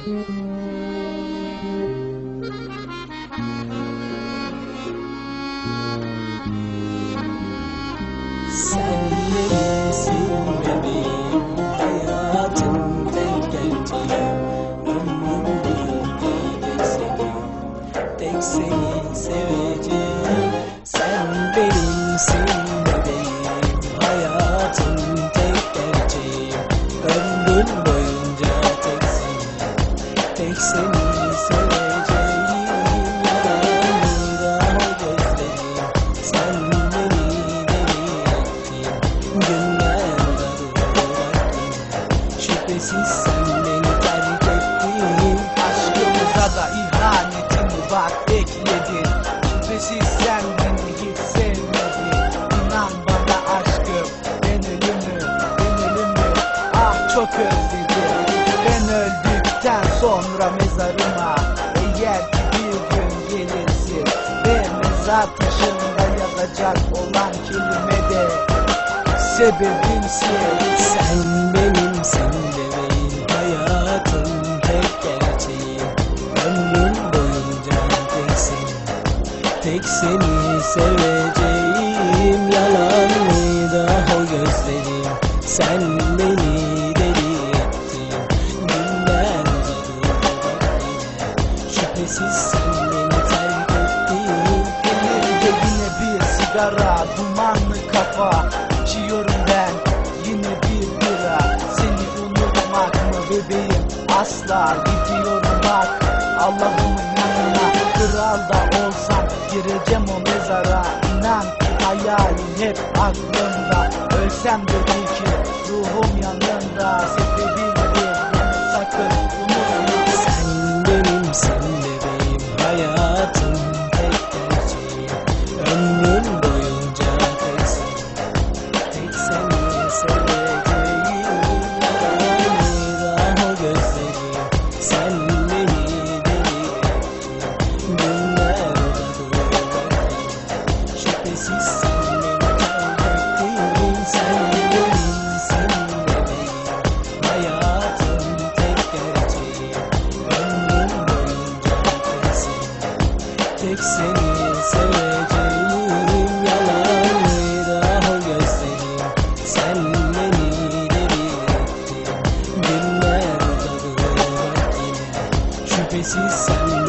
Sen yerisin bebeğim Hayatın tek elçelim Ömrüm tek seni Tek seni Tek seni seveceğim Yanarda o gözlerim Sen beni deli ettin Günler darılır Şüphesiz sen beni terk ettin Aşkımıza da ihanetimi bak ekledin Şüphesiz sen beni hiç sevmedin İnan bana aşkım ben ölümü, Ah çok özledim sonra mezarıma Eğer bir gün gelirsin Ve mezar taşında yazacak olan kelime de Sebebimsin Sen benimsin bebeğim Hayatım tek gerçeğim. Ömrüm boyunca tek seni Tek seni seveceğim. Yalan mıydı o gözlerim? Sen beni sen beni terk ettin Elimde yine bir sigara Dumanlı kafa. İçiyorum ben Yine bir bira. Seni unutmak mı bebeğim? Asla gidiyorum bak. Allah'ımın yanına Kral da olsam gireceğim o mezara. İnan ki hep aklımda. Ölsem de ki ruhum yanında beni sakın Tek seni seveceğim Yalanıydı o gözlerim. Sen beni deli ettin Günler bak yine. Şüphesiz sen